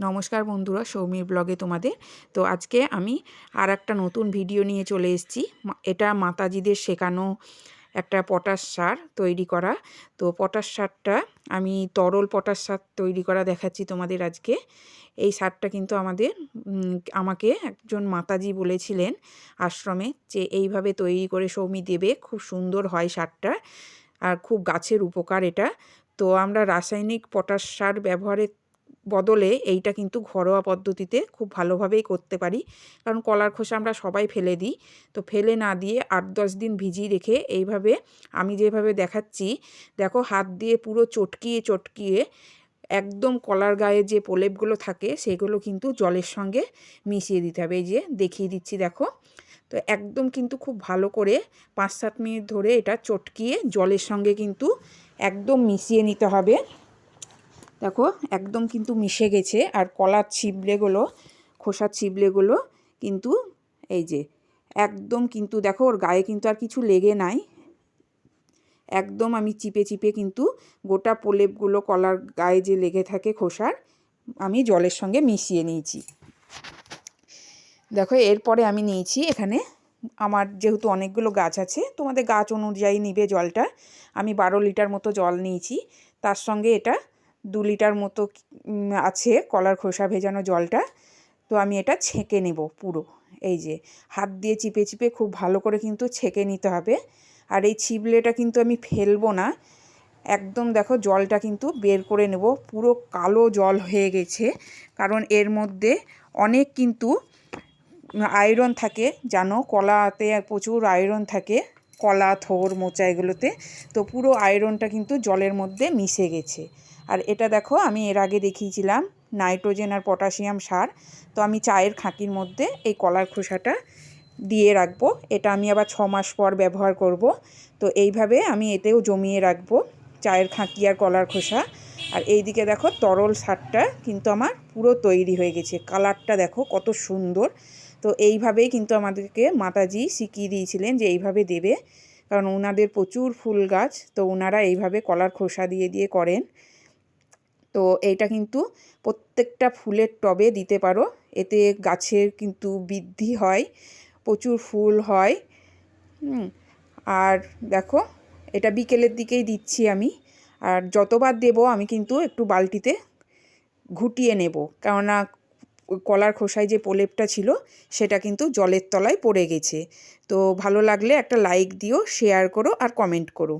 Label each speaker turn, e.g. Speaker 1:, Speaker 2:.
Speaker 1: নমস্কার বন্ধুরা, সৌমির ব্লগে তোমাদের। তো আজকে আমি আর একটা নতুন ভিডিও নিয়ে চলে এসেছি। এটা মাতাজিদের শেখানো একটা পটাশ সার তৈরি করা। তো পটাশ সারটা আমি তরল পটাশ সার তৈরি করা দেখাচ্ছি তোমাদের আজকে। এই সারটা কিন্তু আমাদের আমাকে একজন মাতাজি বলেছিলেন আশ্রমে যে এইভাবে তৈরি করে সৌমি দেবে, খুব সুন্দর হয় সারটা। আর খুব গাছের উপকার এটা। তো আমরা রাসায়নিক পটাশ সার ব্যবহারের বদলে এইটা কিন্তু ঘরোয়া পদ্ধতিতে খুব ভালোভাবেই করতে পারি। কারণ কলার খোসা আমরা সবাই ফেলে দিই। তো ফেলে না দিয়ে আট দশ দিন ভিজিয়ে রেখে এইভাবে আমি যেভাবে দেখাচ্ছি, দেখো হাত দিয়ে পুরো চটকিয়ে চটকিয়ে একদম কলার গায়ে যে প্রলেপগুলো থাকে সেগুলো কিন্তু জলের সঙ্গে মিশিয়ে দিতে হবে। এই যে দেখিয়ে দিচ্ছি, দেখো। তো একদম কিন্তু খুব ভালো করে পাঁচ সাত মিনিট ধরে এটা চটকিয়ে জলের সঙ্গে কিন্তু একদম মিশিয়ে নিতে হবে। দেখো, একদম কিন্তু মিশে গেছে। আর কলার ছিবড়েগুলো খোসার ছিবড়েগুলো কিন্তু এই যে, একদম কিন্তু দেখো, ওর গায়ে কিন্তু আর কিছু লেগে নাই। একদম আমি চিপে চিপে কিন্তু গোটা প্রলেপগুলো কলার গায়ে যে লেগে থাকে খোসার, আমি জলের সঙ্গে মিশিয়ে নিয়েছি। দেখো, এরপরে আমি নিয়েছি এখানে আমার যেহেতু অনেকগুলো গাছ আছে, তোমাদের গাছ অনুযায়ী নিবে জলটা। আমি বারো লিটার মতো জল নিয়েছি। তার সঙ্গে এটা দু লিটার মতো আছে কলার খোসা ভেজানো জলটা। তো আমি এটা ছেঁকে নেব পুরো। এই যে, হাত দিয়ে চিপে চিপে খুব ভালো করে কিন্তু ছেঁকে নিতে হবে। আর এই ছিবলেটা কিন্তু আমি ফেলব না। একদম দেখো জলটা কিন্তু বের করে নেব। পুরো কালো জল হয়ে গেছে। কারণ এর মধ্যে অনেক কিন্তু আয়রন থাকে। জানো কলাতে প্রচুর আয়রন থাকে। কলা, থোর, মোচা এগুলোতে, তো পুরো আয়রনটা কিন্তু জলের মধ্যে মিশে গেছে। আর এটা দেখো, আমি এর আগে দেখিয়েছিলাম, নাইট্রোজেন আর পটাশিয়াম সার। তো আমি চায়ের খাঁকির মধ্যে এই কলার খোসাটা দিয়ে রাখব। এটা আমি আবার ছ মাস পর ব্যবহার করব। তো এইভাবে আমি এতেও জমিয়ে রাখব চায়ের খাঁকি আর কলার খোসা। আর এইদিকে দেখো, তরল সারটা কিন্তু আমার পুরো তৈরি হয়ে গেছে। কালারটা দেখো, কত সুন্দর। তো এইভাবেই কিন্তু আমাদেরকে মাতাজি শিখিয়ে দিয়েছিলেন যে এইভাবে দেবে। কারণ ওনাদের প্রচুর ফুল গাছ, তো ওনারা এইভাবে কলার খোসা দিয়ে দিয়ে করেন। তো এইটা কিন্তু প্রত্যেকটা ফুলের টবে দিতে পারো। এতে গাছের কিন্তু বৃদ্ধি হয়, প্রচুর ফুল হয়। আর দেখো, এটা বিকেলের দিকেই দিচ্ছি আমি। আর যতবার দেব, আমি কিন্তু একটু বালতিতে ঘুটিয়ে নেব। কেননা কলার খোসায় যে প্রলেপটা ছিল, সেটা কিন্তু জলের তলায় পড়ে গেছে। তো ভালো লাগলে একটা লাইক দিও শেয়ার করো আর কমেন্ট করো।